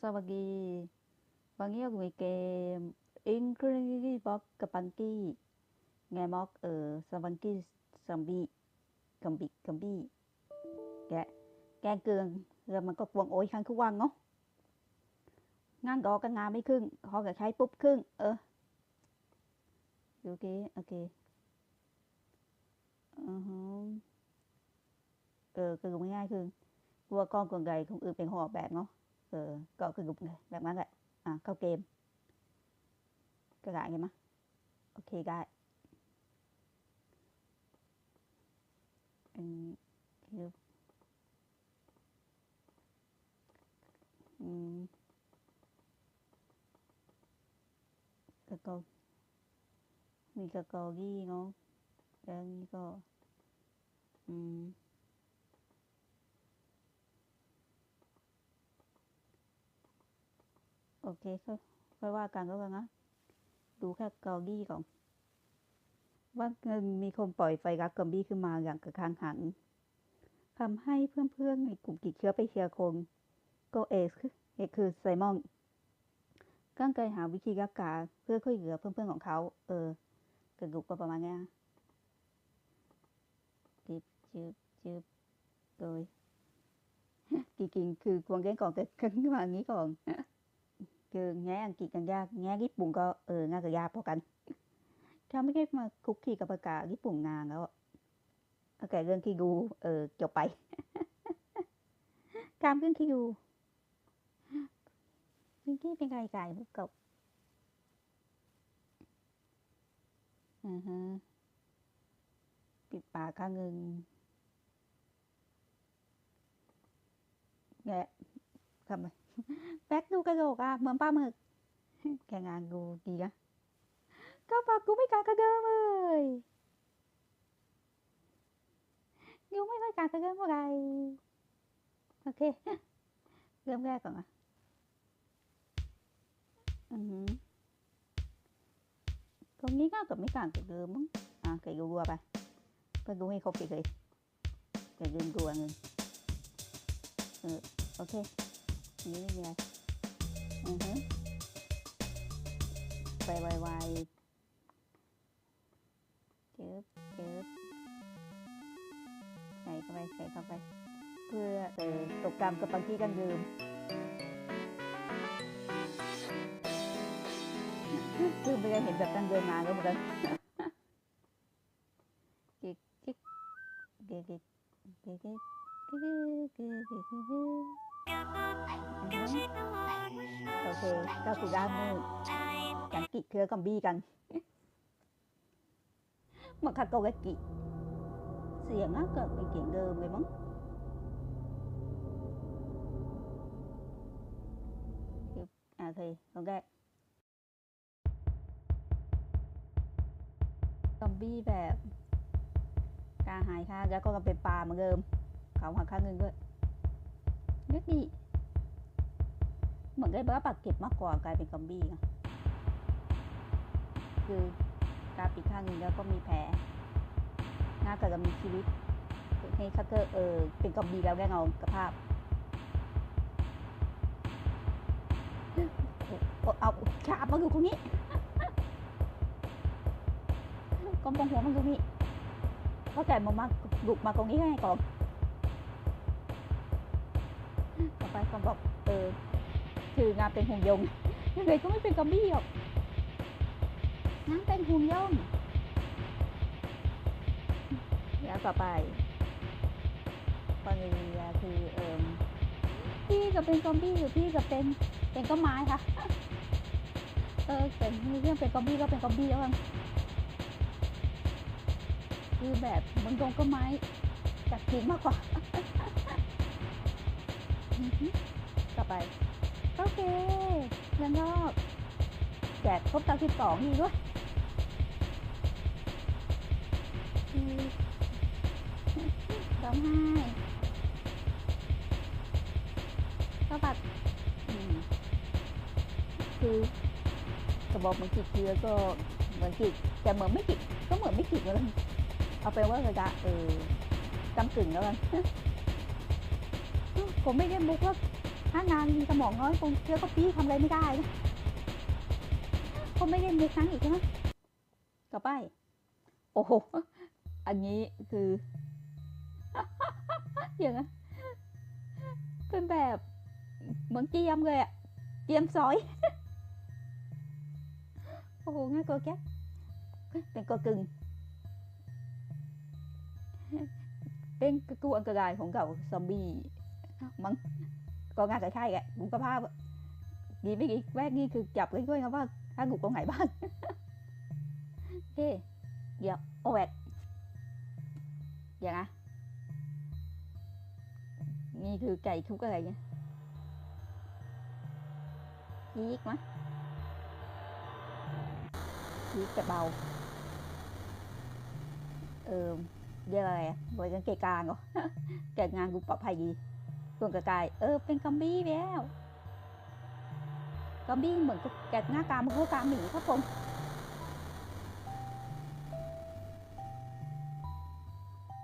สวัสดีวันนี้เราเกมอินคลิกบอกกับปังกี้ไงมอกเออสวัสดีซัมบี้กัมบี้กัมบี้แกแกเกืองเรือมันก็กวงโอ้ยครั้งคือวังเนาะงานก็กันงานไม่ครึ่งพอกัใช้ปุ๊บครึ่ง เออโอเคโอเคอือฮึเออคือง่ายๆคือกลัวกองกลไก่คงอื่นเป็นหอบแบบเนาะ Ừ, có cái gục này đẹp mắt ạ à, câu kèm cái gãi má, ok gãi. And you cái câu mình cái câu ghi ngon đang như câu um ừ. โอเคค่อยค่อยว่ากันก็กันนะดูแค่กอกี้ก่อน ว่าเงินมีคนปล่อยไฟกักกอมบี้ขึ้นมาอย่างกระทังหันทำให้เพื่อนๆในกลุ่มติดเชื้อไปเชียร์คนก็เอสคือเอคือไซมอนก้างไกลหาวิธีรักษาเพื่อช่วยเหลือเพื่อนๆของเขา เออกระดูกก็ประมาณนี้จิบจิบจิบโดยกี่กินคือควงแก้งก่อนเกิดขึ้นมาอย่างนี้ก่อน คือแง่อังกฤษกันยากแง่ญี่ปุ่นก็เออง่ายกับยากพอกัน ถ้าไม่ได้มาคุกคีกับประกาศญี่ปุ่นนานแล้วโอเคเรื่องที่ดูเออจบไปการเรื่องที่ดูเรื่องที่เป็นไก่ไก่พวกกบอือฮะปิดปากข้างหนึ่งแกะทำไม แป๊กดูกระโหลกอะ เหมือนปลาหมึกแค่งานกูดีอะก็ปากกูไม่กากระเดิมเลยยูไม่ค่อยกากระเดิมเท่าไหร่โอเค เริ่มแรกก่อนอะอือหือตรงนี้ก็เกับไม่กากระเดิมมั้งอะเกยรัวไปเพื่อดูให้ครบไปเลยเกยรัวหนึ่งเออโอเค นี่ไม่มีอะไรอือฮึไปไวๆเจ็บเจ็บใส่เข้าไปใส่เข้าไป เพื่อเออตกกรรมกับบางที่กันลืมคือไม่ได้เห็นแบบตั้งเดินมาแล้วเหมือนกันกิกกิกกิกกิกกิกกิกกิกกิกกิ๊กกิ๊ก โอเคก็คือด้านมืดกันกิเครือกัมบี้กันมาคาโกะกิ เสียงอะเกิดเป็นเสียงเดิมเลยมั้งอ่าโอเคโอเคกัมบี้แบบกาหายค่าแล้วก็กลับเป็นปลาเหมือนเดิม เขาหักค่าเงินด้วยเล็กดี เหมือนได้บ้าปากเก็บมากกว่ากลายเป็นซอมบี้คือการปิดข้างหนึงแล้วก็มีแผลหน้าเกิดกับมีชีวิตให้คัตเตอร์เออเป็นซอมบี้แล้วแกเงากับภาพเอาฉาบมาอยู่ตรงนี้ก้มปองหัวมันอยู่นี่เพราะแกมามาดุกมาตรงนี้ให้ก่อนต่อไปก็บอกเออ คืองานเป็นหุ่นยนต์ยังไงก็ไม่เป็นซอมบี้หรอกงานเป็นหุ่นยนต์แล้วต่อไปปริยาคือเอิมพี่จะเป็นซอมบี้หรือพี่จะเป็นเป็นต้นไม้คะเออเป็นเรื่องเป็นซอมบี้ก็เป็นซอมบี้แล้วกันคือแบบมันโดนต้นไม้จากจริงมากกว่าฮึต่อไป โอเคแล้วก็แจกครบตาสิบสองนี่ด้วยร้องไห้ก็แบบคือกระบอกมันกิดเชื้อก็เหมือนกิดแต่เหมือนไม่กิดก็เหมือนไม่กิดเลยเอาไปนว่าระยะเออกำกึ่งแล้วกันผมไม่ได้มุกว่า ถ้านางมีสมองน้อยคงเชื่อก็ปี้ทำอะไรไม่ได้นะคงไม่เล่นในครั้งอีกใช่ไหมต่อไป โอ้โห อันนี้คืออย่างนั้นเป็นแบบเหมือนเกียมเลยอะเกียมซอย โอ้โหง่ายกว่าแก๊เป็นกอกึ่งเป็นกระกวนกระดายของเก่าซอมบี้มั้ง ก็ง่ายคล้ายๆแกบุกภาพอะดีไม่กี่แวกนี่คือจับเลยด้วยครับว่าถ้าหนูตรงไหนบ้างเฮ้เดี๋ยวโอแวกอย่างนะนี่คือไก่ทุกอะไรเนี่ยยีกมะยีกแต่เบาเออเรียกอะไรอะบริการเกะกลางเหรอแกะงานกูปลอดภัยดี ส่วนกระกายเออเป็นกัมบี้แล้วกัมบี้เหมือนกับแกะหน้ากามันก็กาหมีครับผม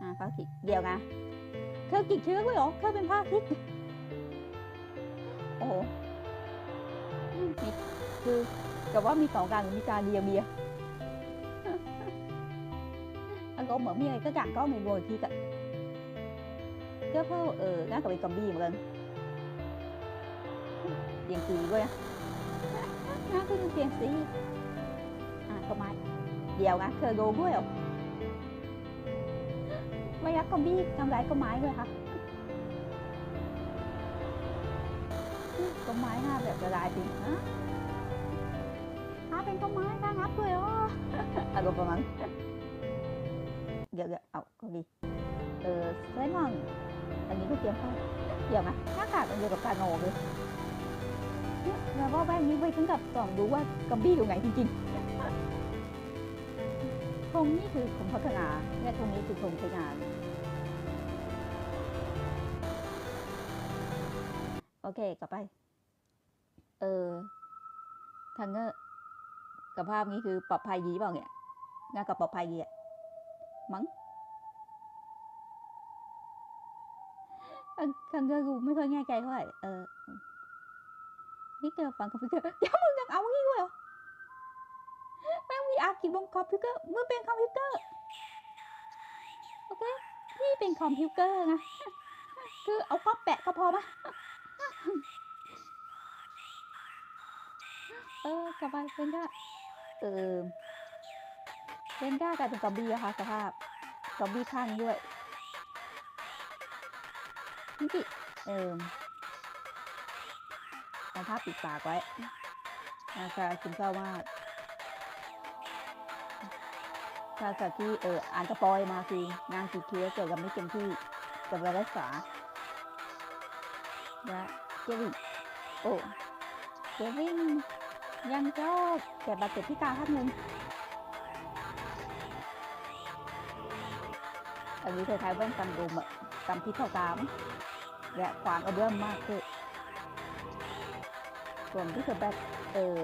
อ่าพระอาทิตย์เดียวนะเธอกี่เชื้อเลยเหรอเธอเป็นพระอาทิตโอ้โหคือกับว่ามีสองการมีการเดียเมีย ก็เพ่อเออน่ากับเป็นกอมบี้เหมือนกันเสียงสีด้วยน่าคือเสียงสีอะก็ไม่เดี๋ยวนะเคยโกด้วยหรอไม่รักกอมบี้ทำร้ายก็ไม้ด้วยค่ะก็ไม้หน้าแบบจะลายจริงนะหาเป็นก็ไม้น่างับด้วยอ๋ออารมประมาณเดี๋ยวเดี๋ยวเอาก็ดีเออเล่นห้อง อันนี้ก็เตรียมเข้าเดี๋ยวนะหน้ากากมันเดียวกับการโง่เลยเนี่ยแล้วว่าแว่นนี้ไว้ถึงกับส่องดูว่ากัมบี้อยู่ไหนจริงๆธงนี่คือธงพัฒนาเนี่ยธงนี้คือธงใช้งานโอเค กลับไป เออทางเงอร์กับภาพนี้คือปลอดภัยดีเปล่าเนี่ยงานกับปลอดภัยดีอะมั้ง คังเกอร์กูไม่ค่อยแง่ใจเท่าไหร่เออนี่เกิดฟังคอมพิวเตอร์เดี๋ยวมึงยังเอางี้ด้วยเหรอแม่งมีอากิบงคอมพิวเตอร์มึงเป็นคอมพิวเตอร์โอเคนี่เป็นคอมพิวเตอร์นะคือเอาก๊อปแปะก็พอปะเออกลับไปเป็นก็เออเล่นได้กลายเป็นซอมบี้อะค่ะสภาพซอมบี้ข้างด้วย นี่สิเออเอาผ้าปิดปากไว้อากาคุณเศร้ามากถ้าจากที่เอออ่านกระปอยมาคืองานติดเชื้อเกิดกับไม่เต็มที่กับการรักษาและเจวิโอ้เจวินยังเจ้าแต่บาดเจ็บที่ตาท่านหนึ่งอันนี้คล้ายๆแว่นกันลมอะกำพิษเข้ากาม และขวางเอาเบื้อมมากคือส่วนที่คือแบบเออ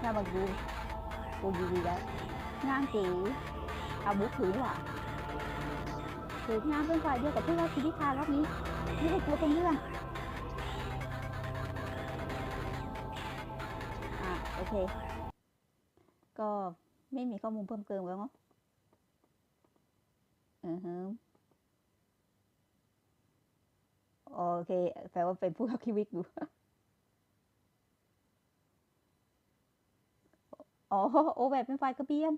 หน้ามาดูกูดีๆแล้วงานจีเอาบุกถือว่ะถืองานเป็นฝ่ายเดียวกับที่ว่าชีวิตทารอบนี้ไม่ให้กลัวเป็นเรื่องอะโอเค ก็ไม่มีข้อมูลเพิ่มเติมแล้วเนาะอือฮึโอเค แปลว่าเป็นผู้รับชีวิตอยู่อ๋อโอแบบเป็นไฟกระเบียน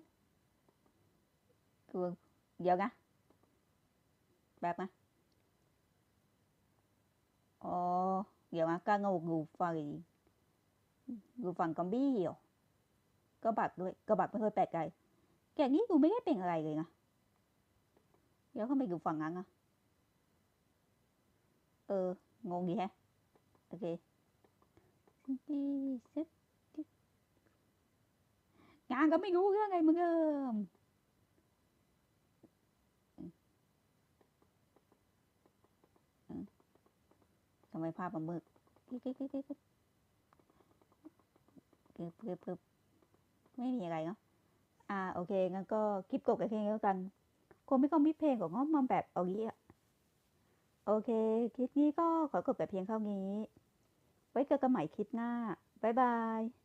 คือเดี๋ยวนะแบบนะอ๋อเดี๋ยวนะกางงูไฟกูฟังกอมบี้เหรอก็บักด้วยก็บักไม่เคยแปลกใจแกนี้กูไม่ได้เป็นอะไรเลยนะเดี๋ยวเขาไม่อยู่ฝั่งนั้นอะ เออ งงดีฮะ โอเคดีเซ็ตงานก็ไม่รู้เรื่องไงมึงเอิมทำไมภาพมันมืดกิ๊กกิ๊กกิ๊กกิ๊กเกือบเกือบเกือบไม่มีอะไรเนาะ อ่า โอเค งั้นก็คลิปกบกันแค่นี้แล้วกันคงไม่ต้องมีเพลงของง้อมมาแบบเอางี้อะ โอเค คลิปนี้ก็ขอจบแต่เพียงเท่านี้ ไว้เจอกันใหม่คลิปหน้า บ๊ายบาย